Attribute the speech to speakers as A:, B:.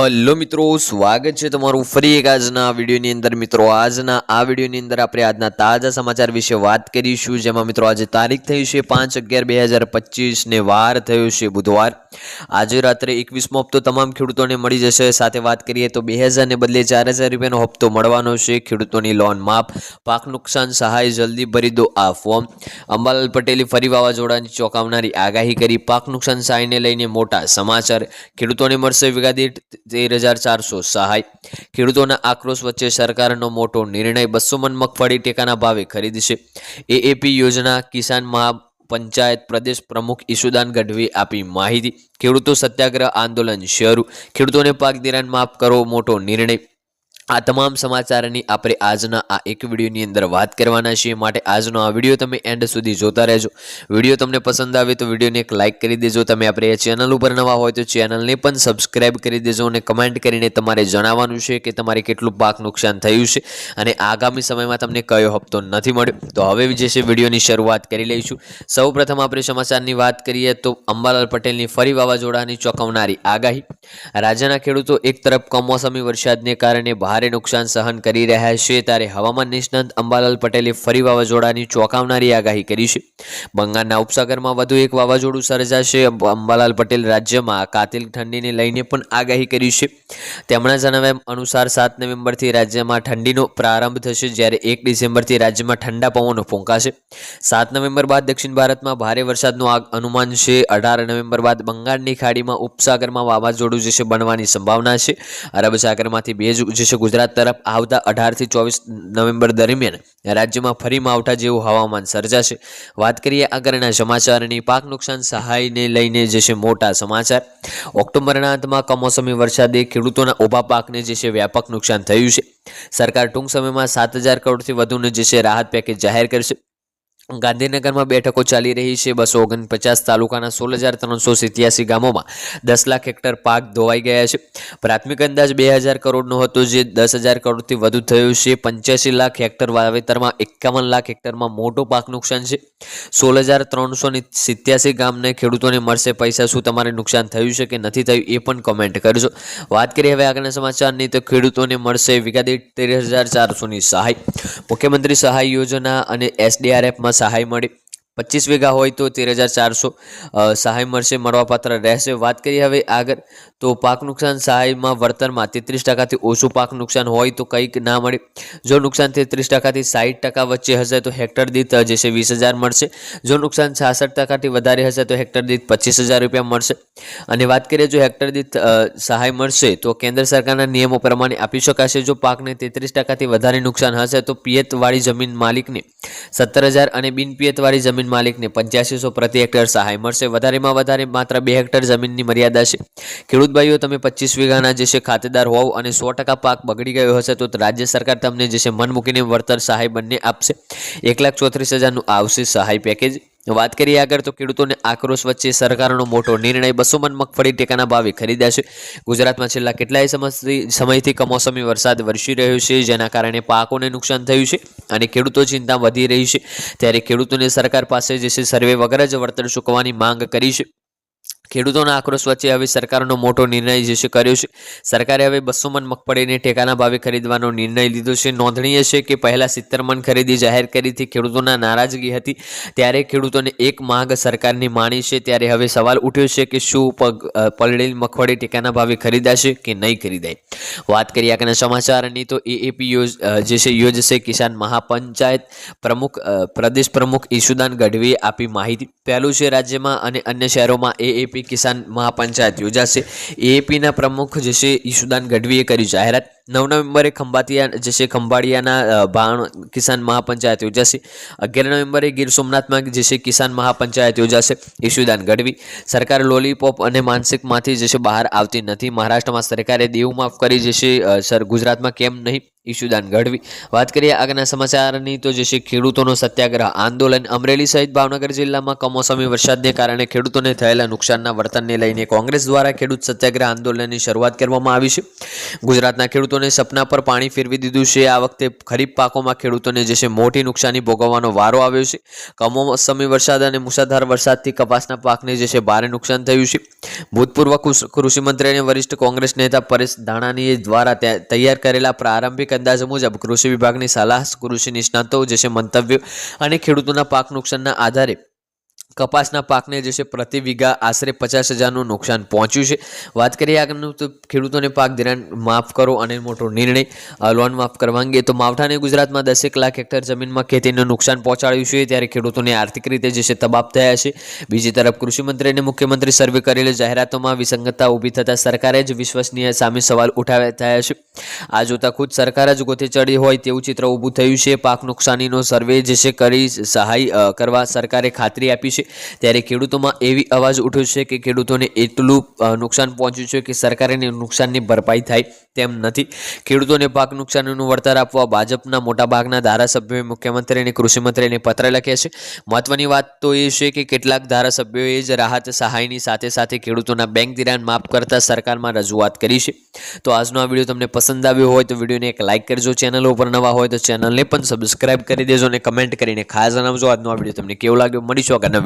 A: Hello મિત્રો, સ્વાગત છે તમારું ફરી એક આજના વિડીયોની અંદર. મિત્રો, આજના આ વિડીયોની અંદર આપણે આજના તાજા સમાચાર વિશે વાત કરીશું, જેમાં મિત્રો આજે તારીખ થઈ છે પાંચ અગિયાર બે હજાર પચીસને વાર થયો છે બુધવાર. આજે રાત્રે એકવીસમો હપ્તો તમામ ખેડૂતોને મળી જશે. સાથે વાત કરીએ તો બે હજારને બદલે ચાર હજાર રૂપિયાનો હપ્તો મળવાનો છે. ખેડૂતોની લોન માફ, પાક નુકસાન સહાય જલ્દી ભરી દો આ ફોર્મ અંબાલાલ પટેલે ફરી વાવાઝોડાની ચોંકાવનારી આગાહી કરી. પાક નુકસાન સહાયને લઈને મોટા સમાચાર. ખેડૂતોને મળશે વીઘા દીઠ તેર હજાર ચારસો સહાય. ખેડૂતોના આક્રોશ વચ્ચે સરકારનો મોટો નિર્ણય બસો મન મગફળી ટેકાના ભાવે ખરીદશે. એએપી યોજના કિસાન મહા પંચાયત પ્રદેશ પ્રમુખ ઈશુદાન ગઢવી આપી માહિતી. ખેડૂતો સત્યાગ્રહ આંદોલન શરૂ. ખેડૂતોને પાક ધિરાણ માફ કરો, મોટો નિર્ણય આ તમામ સમાચારની આપણે આજના આ એક વિડીયોની અંદર વાત કરવાના છીએ. માટે આજનો આ વીડિયો તમે એન્ડ સુધી જોતા રહેજો. વીડિયો તમને પસંદ આવે તો વિડીયોને એક લાઇક કરી દેજો. તમે આપણે એ ચેનલ ઉપર નવા હોય તો ચેનલને પણ સબસ્ક્રાઇબ કરી દેજો અને કમેન્ટ કરીને તમારે જણાવવાનું છે કે તમારે કેટલું પાક નુકસાન થયું છે અને આગામી સમયમાં તમને કયો હપ્તો નથી મળ્યો. તો હવે જે છે વિડીયોની શરૂઆત કરી લઈશું. સૌપ્રથમ આપણે સમાચારની વાત કરીએ તો અંબાલાલ પટેલની ફરી વાવાઝોડાની ચોંકાવનારી આગાહી. રાજ્યના ખેડૂતો એક તરફ કમોસમી વરસાદને કારણે ભારે નુકસાન સહન કરી રહ્યા છે, ત્યારે હવામાન નિષ્ણાંત અંબાલાલ પટેલે ફરી વાવાઝોડાની ચોંકાવનારી આગાહી કરી છે. બંગાળના ઉપસાગરમાં વધુ એક વાવાઝોડું સર્જાશે અંબાલાલ પટેલ રાજ્યમાં કાતિલ ઠંડીને લઈને પણ આગાહી કરી છે. તેમના જણાવ્યા અનુસાર સાત નવેમ્બરથી રાજ્યમાં ઠંડીનો પ્રારંભ થશે, જ્યારે એક ડિસેમ્બરથી રાજ્યમાં ઠંડા પવનો ફૂંકાશે. સાત નવેમ્બર બાદ દક્ષિણ ભારતમાં ભારે વરસાદનું આગ અનુમાન છે. અઢાર નવેમ્બર બાદ બંગાળની ખાડીમાં ઉપસાગરમાં વાવાઝોડું જે છે, બનવાની સંભાવના છે. અરબ સાગરમાંથી બે જે છે ગુજરાત તરફ આવતા અઢારથી ચોવીસ નવેમ્બર દરમિયાન રાજ્યમાં ફરી માવઠા જેવું હવામાન સર્જાશે. વાત કરીએ આગળના સમાચારની. પાક નુકસાન સહાયને લઈને જે છે મોટા સમાચાર. ઓક્ટોબરના અંતમાં કમોસમી વરસાદે ખેડૂતોના ઊભા પાકને જે છે વ્યાપક નુકસાન થયું છે. સરકાર ટૂંક સમયમાં સાત હજાર કરોડથી વધુનું જે છે રાહત પેકેજ જાહેર કરશે. ગાંધીનગરમાં બેઠકો ચાલી રહી છે. બસો ઓગણપચાસ તાલુકાના સોળ હજાર ત્રણસો સિત્યાસી ગામોમાં દસ લાખ હેક્ટર પાક ધોવાઈ ગયા છે. પ્રાથમિક અંદાજ બે હજાર કરોડનો હતો, જે દસ હજાર કરોડથી વધુ થયું છે. પંચ્યાસી લાખ હેક્ટર વાવેતરમાં એકાવન લાખ હેક્ટરમાં મોટો પાક નુકસાન છે. સોળ હજાર ત્રણસો સિત્યાસી ગામને ખેડૂતોને મળશે પૈસા. શું તમારે નુકસાન થયું છે કે નથી થયું એ પણ કમેન્ટ કરજો. વાત કરીએ હવે આગળના સમાચારની, તો ખેડૂતોને મળશે વિગાદી તેર હજાર ચારસોની સહાય. મુખ્યમંત્રી સહાય યોજના અને એસડીઆરએફમાં સહાય મળી. પચીસ વીઘા હોય તો તેર હજાર ચારસો સહાય મળશે, મળવાપાત્ર રહેશે. વાત કરીએ હવે આગળ, તો પાક નુકસાન સહાયમાં વળતરમાં તેત્રીસ ટકાથી ઓછું પાક નુકસાન હોય તો કંઈક ના મળે. જો નુકસાન તેત્રીસ ટકાથી સાઠ ટકા વચ્ચે હશે તો હેક્ટર દીઠ જશે વીસ હજાર મળશે. જો નુકસાન છાસઠ ટકાથી વધારે હશે તો હેક્ટર દીઠ પચીસ હજાર રૂપિયા મળશે. અને વાત કરીએ જો હેક્ટર દીઠ સહાય મળશે તો કેન્દ્ર સરકારના નિયમો પ્રમાણે આપી શકાશે. જો પાકને તેત્રીસ ટકાથી વધારે નુકસાન હશે તો પિયતવાળી જમીન માલિકને સત્તર હજાર અને બિનપિયતવાળી જમીન માલિકને પંચ્યાસીસો પ્રતિ હેક્ટર સહાય મળશે. વધારેમાં વધારે માત્ર બે હેક્ટર જમીનની મર્યાદા છે. ખેડૂત ભાઈઓ, તમે પચીસ વીઘાના જે છે ખાતેદાર હોવ અને સો ટકા પાક બગડી ગયો હશે તો રાજ્ય સરકાર તમને જે છે મન મૂકીને વળતર સહાય બંને આપશે. એક લાખ ચોત્રીસ હજારનું આવશે સહાય પેકેજ. વાત કરીએ આગળ તો ખેડૂતોને આક્રોશ વચ્ચે સરકારનો મોટો નિર્ણય બસો મન મગફળી ટેકાના ભાવે ખરીદાશે ગુજરાતમાં છેલ્લા કેટલાય સમયથી સમયથી કમોસમી વરસાદ વરસી રહ્યો છે, જેના કારણે પાકોને નુકસાન થયું છે અને ખેડૂતો ચિંતા વધી રહી છે. ત્યારે ખેડૂતોને સરકાર પાસે જે છે, સર્વે વગર જ વળતર ચૂકવવાની માંગ કરી છે. ખેડૂતોના આક્રોશ વચ્ચે હવે સરકારનો મોટો નિર્ણય જે છે કર્યો છે. સરકારે હવે બસો મન મગફળીને ટેકાના ભાવે ખરીદવાનો નિર્ણય લીધો છે. નોંધનીય છે કે પહેલાં સિત્તેર મન ખરીદી જાહેર કરીથી ખેડૂતોના નારાજગી હતી. ત્યારે ખેડૂતોને એક માંગ સરકારની માણી છે. ત્યારે હવે સવાલ ઉઠ્યો છે કે શું પલળેલી મગફળી ટેકાના ભાવે ખરીદાશે કે નહીં ખરીદાય? વાત કરીએ આગળના સમાચારની તો એએપી યોજ જે છે યોજશે કિસાન મહાપંચાયત પ્રમુખ પ્રદેશ પ્રમુખ ઈશુદાન ગઢવીએ આપી માહિતી. પહેલું છે રાજ્યમાં અને અન્ય શહેરોમાં એએપી કિસાન મહાપંચાયત યોજાશે. એએપીના પ્રમુખ જે ઈશુદાન ગઢવીએ કરી જાહેરાત. નવ નવેમ્બરે ખંભાતિયા, જે છે ખંભાળિયાના ભાણ કિસાન મહાપંચાયત યોજાશે. અગિયાર નવેમ્બરે ગીર સોમનાથમાં જે છે કિસાન મહાપંચાયત યોજાશે. ઈશુદાન ગઢવી. સરકાર લોલીપોપ અને માનસિકમાંથી જે છે બહાર આવતી નથી. મહારાષ્ટ્રમાં સરકારે દેવું માફ કરી જે છે સર, ગુજરાતમાં કેમ નહીં? ઈશુદાન ગઢવી. વાત કરીએ આગળના સમાચારની તો જે છે ખેડૂતોનો સત્યાગ્રહ, આંદોલન. અમરેલી સહિત ભાવનગર જિલ્લામાં કમોસમી વરસાદને કારણે ખેડૂતોને થયેલા નુકસાનના વર્તનને લઈને કોંગ્રેસ દ્વારા ખેડૂત સત્યાગ્રહ આંદોલનની શરૂઆત કરવામાં આવી છે. ગુજરાતના ખેડૂતો ખેડૂતોને સપના પર પાણી ફેરવી દીધું છે. આ વખતે ખરીફ પાકોમાં ખેડૂતોને જે છે મોટી નુકસાની ભોગવવાનો વારો આવ્યો છે. કમોસમી વરસાદ અને મુસાધાર વરસાદથી કપાસના પાકને જે છે ભારે નુકસાન થયું છે. ભૂતપૂર્વ કૃષ- કૃષિમંત્રી અને વરિષ્ઠ કોંગ્રેસ નેતા પરેશ ધાણાનીએ દ્વારા તૈયાર કરેલા પ્રારંભિક અંદાજ મુજબ કૃષિ વિભાગની સલાહ, કૃષિ નિષ્ણાતો, જે છે મંતવ્યો અને ખેડૂતોના પાક નુકસાનના આધારે કપાસના પાકને જે છે પ્રતિ વીઘા આશરે પચાસ હજારનું નુકસાન પહોંચ્યું છે. વાત કરીએ આગળનું, તો ખેડૂતોને પાક ધિરાણ માફ કરો અને મોટો નિર્ણય લોન માફ કરવા અંગે. તો માવઠાને ગુજરાતમાં દસેક લાખ હેક્ટર જમીનમાં ખેતીને નુકસાન પહોંચાડ્યું છે. ત્યારે ખેડૂતોને આર્થિક રીતે જે છે તબાબ થયા છે. બીજી તરફ કૃષિમંત્રી અને મુખ્યમંત્રી સર્વે કરેલી જાહેરાતોમાં વિસંગતતા ઊભી થતાં સરકારે જ વિશ્વસનીય સામે સવાલ ઉઠાવ્યા થયા છે. આ જોતા ખુદ સરકાર જ ગોથે ચડી હોય તેવું ચિત્ર ઊભું થયું છે. પાક નુકસાનીનો સર્વે જે છે કરી સહાય કરવા સરકારે ખાતરી આપી છે. ત્યારે ખેડૂતોમાં એવી અવાજ ઉઠ્યો છે કે ખેડૂતોને એટલું નુકસાન પહોંચ્યું છે કે સરકારે નુકસાનની ભરપાઈ થાય તેમ નથી. ખેડૂતોને પાક નુકસાનનું વળતર આપવા ભાજપના મોટાભાગના ધારાસભ્યોએ મુખ્યમંત્રી અને કૃષિમંત્રીને પત્ર લખ્યા છે. મહત્વની વાત તો એ છે કે કેટલાક ધારાસભ્યોએ જ રાહત સહાયની સાથે સાથે ખેડૂતોના બેંક ધિરાણ માફ કરતા સરકારમાં રજૂઆત કરી છે. તો આજનો આ વીડિયો તમને પસંદ આવ્યો હોય તો વિડીયોને એક લાઇક કરજો. ચેનલ ઉપર નવા હોય તો ચેનલને પણ સબસ્ક્રાઇબ કરી દેજો અને કમેન્ટ કરીને ખાસ જણાવજો. આજનો આ વીડિયો તમને કેવો લાગ્યો? મળીશું આગળના